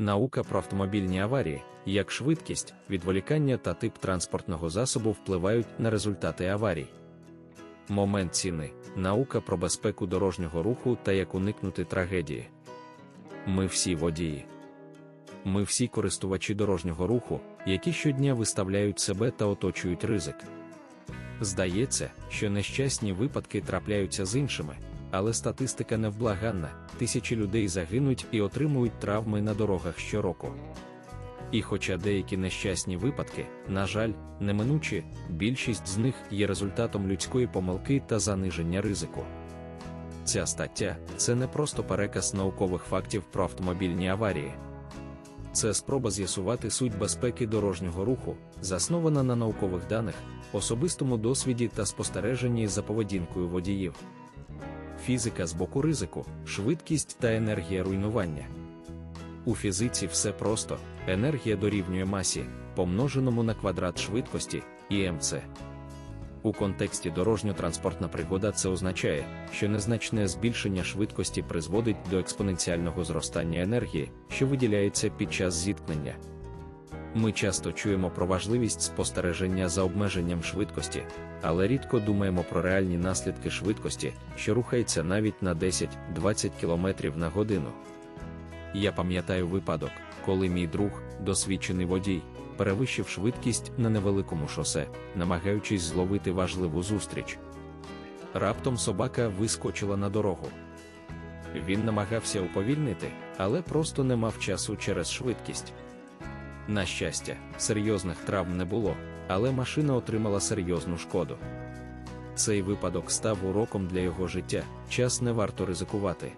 Наука про автомобільні аварії, як швидкість, відволікання та тип транспортного засобу впливають на результати аварій. Момент ціни наука про безпеку дорожнього руху та як уникнути трагедії. Ми всі водії. Ми всі користувачі дорожнього руху, які щодня виставляють себе та оточують ризик. Здається, що нещасні випадки трапляються з іншими, але статистика невблаганна, тисячі людей загинуть і отримують травми на дорогах щороку. І хоча деякі нещасні випадки, на жаль, неминучі, більшість з них є результатом людської помилки та заниження ризику. Ця стаття це не просто переказ наукових фактів про автомобільні аварії. Це спроба з'ясувати суть безпеки дорожнього руху, заснована на наукових даних, особистому досвіді та спостереженні за поведінкою водіїв. Фізика з боку ризику, швидкість та енергія руйнування. У фізиці все просто, енергія дорівнює масі, помноженому на квадрат швидкості ІМЦ. У контексті дорожньо-транспортна пригода це означає, що незначне збільшення швидкості призводить до експоненціального зростання енергії, що виділяється під час зіткнення. Ми часто чуємо про важливість спостереження за обмеженням швидкості, але рідко думаємо про реальні наслідки швидкості, що рухається навіть на 10-20 км на годину. Я пам'ятаю випадок, коли мій друг, досвідчений водій, перевищив швидкість на невеликому шосе, намагаючись зловити важливу зустріч. Раптом собака вискочила на дорогу. Він намагався уповільнити, але просто не мав часу через швидкість. На щастя, серйозних травм не було, але машина отримала серйозну шкоду. Цей випадок став уроком для його життя, час не варто ризикувати.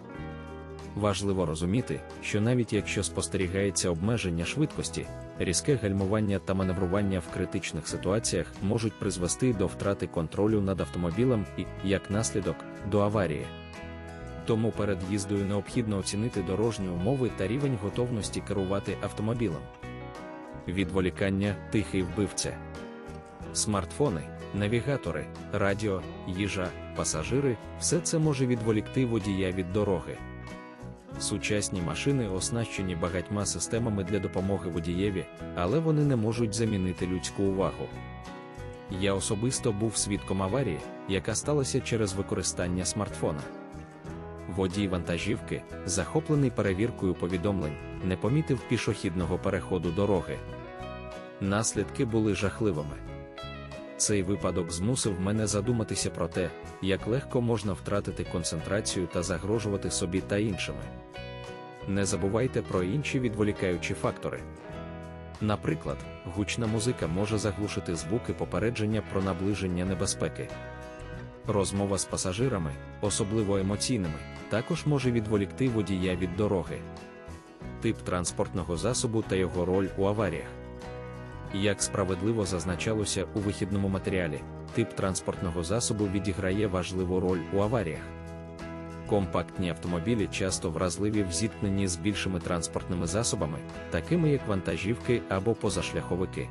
Важливо розуміти, що навіть якщо спостерігається обмеження швидкості, різке гальмування та маневрування в критичних ситуаціях можуть призвести до втрати контролю над автомобілем і, як наслідок, до аварії. Тому перед їздою необхідно оцінити дорожні умови та рівень готовності керувати автомобілем. Відволікання тихий вбивця. Смартфони, навігатори, радіо, їжа, пасажири все це може відволікти водія від дороги. Сучасні машини оснащені багатьма системами для допомоги водієві, але вони не можуть замінити людську увагу. Я особисто був свідком аварії, яка сталася через використання смартфона. Водій вантажівки, захоплений перевіркою повідомлень, не помітив пішохідного переходу дороги. Наслідки були жахливими. Цей випадок змусив мене задуматися про те, як легко можна втратити концентрацію та загрожувати собі та іншими. Не забувайте про інші відволікаючі фактори. Наприклад, гучна музика може заглушити звуки попередження про наближення небезпеки. Розмова з пасажирами, особливо емоційними, також може відволікти водія від дороги. Тип транспортного засобу та його роль у аваріях. Як справедливо зазначалося у вихідному матеріалі, тип транспортного засобу відіграє важливу роль у аваріях. Компактні автомобілі часто вразливі в зіткненні з більшими транспортними засобами, такими як вантажівки або позашляховики.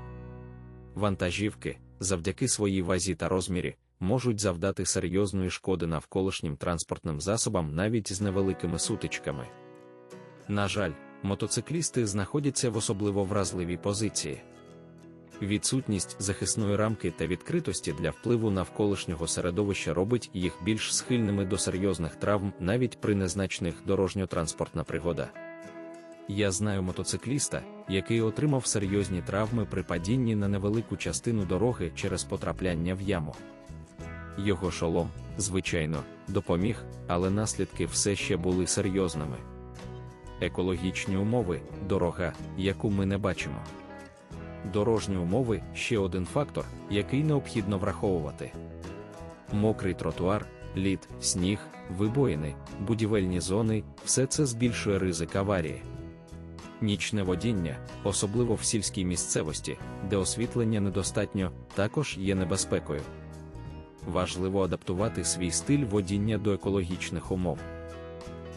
Вантажівки, завдяки своїй вазі та розмірі, можуть завдати серйозної шкоди навколишнім транспортним засобам навіть з невеликими сутичками. На жаль, мотоциклісти знаходяться в особливо вразливій позиції. Відсутність захисної рамки та відкритості для впливу навколишнього середовища робить їх більш схильними до серйозних травм навіть при незначних дорожньо-транспортна пригода. Я знаю мотоцикліста, який отримав серйозні травми при падінні на невелику частину дороги через потрапляння в яму. Його шолом, звичайно, допоміг, але наслідки все ще були серйозними. Екологічні умови дорога, яку ми не бачимо. Дорожні умови ще один фактор, який необхідно враховувати. Мокрий тротуар, лід, сніг, вибоїни, будівельні зони все це збільшує ризик аварії. Нічне водіння, особливо в сільській місцевості, де освітлення недостатньо, також є небезпекою. Важливо адаптувати свій стиль водіння до екологічних умов.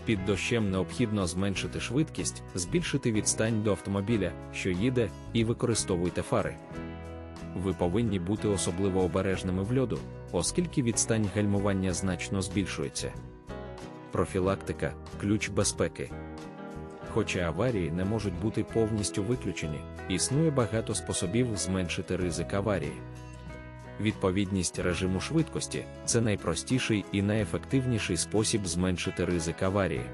Під дощем необхідно зменшити швидкість, збільшити відстань до автомобіля, що їде, і використовуйте фари. Ви повинні бути особливо обережними в льоду, оскільки відстань гальмування значно збільшується. Профілактика ключ безпеки. Хоча аварії не можуть бути повністю виключені, існує багато способів зменшити ризик аварії. Відповідність режиму швидкості це найпростіший і найефективніший спосіб зменшити ризик аварії.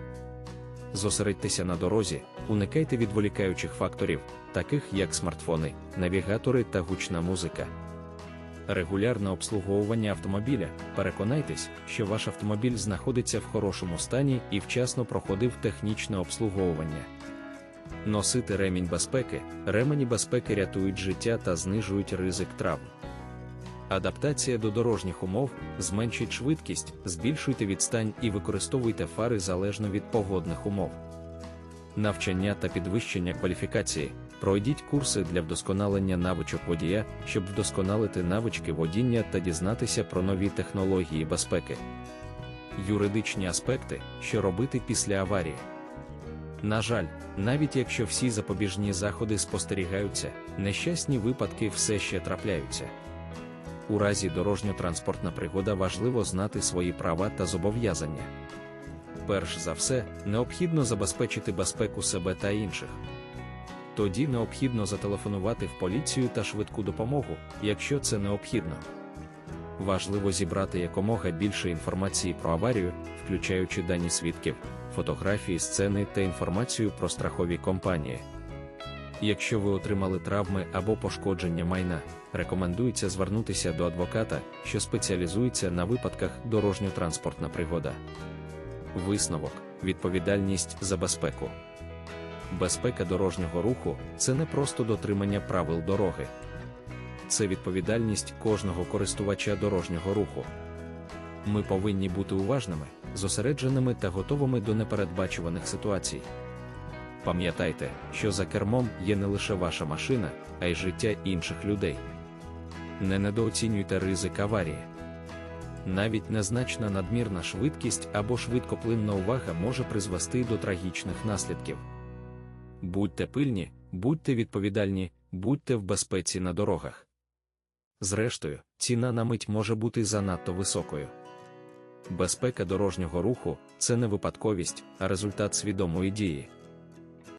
Зосередьтеся на дорозі, уникайте відволікаючих факторів, таких як смартфони, навігатори та гучна музика. Регулярне обслуговування автомобіля. Переконайтесь, що ваш автомобіль знаходиться в хорошому стані і вчасно проходив технічне обслуговування. Носити ремінь безпеки. Ремені безпеки рятують життя та знижують ризик травм. Адаптація до дорожніх умов, зменшіть швидкість, збільшуйте відстань і використовуйте фари залежно від погодних умов. Навчання та підвищення кваліфікації. Пройдіть курси для вдосконалення навичок водія, щоб вдосконалити навички водіння та дізнатися про нові технології безпеки. Юридичні аспекти, що робити після аварії. На жаль, навіть якщо всі запобіжні заходи спостерігаються, нещасні випадки все ще трапляються. У разі дорожньо-транспортна пригода важливо знати свої права та зобов'язання. Перш за все, необхідно забезпечити безпеку себе та інших. Тоді необхідно зателефонувати в поліцію та швидку допомогу, якщо це необхідно. Важливо зібрати якомога більше інформації про аварію, включаючи дані свідків, фотографії сцени та інформацію про страхові компанії. Якщо ви отримали травми або пошкодження майна, рекомендується звернутися до адвоката, що спеціалізується на випадках дорожньо-транспортна пригода. Висновок, відповідальність за безпеку. Безпека дорожнього руху це не просто дотримання правил дороги. Це відповідальність кожного користувача дорожнього руху. Ми повинні бути уважними, зосередженими та готовими до непередбачуваних ситуацій. Пам'ятайте, що за кермом є не лише ваша машина, а й життя інших людей. Не недооцінюйте ризик аварії. Навіть незначна надмірна швидкість або швидкоплинна увага може призвести до трагічних наслідків. Будьте пильні, будьте відповідальні, будьте в безпеці на дорогах. Зрештою, ціна на мить може бути занадто високою. Безпека дорожнього руху це не випадковість, а результат свідомої дії.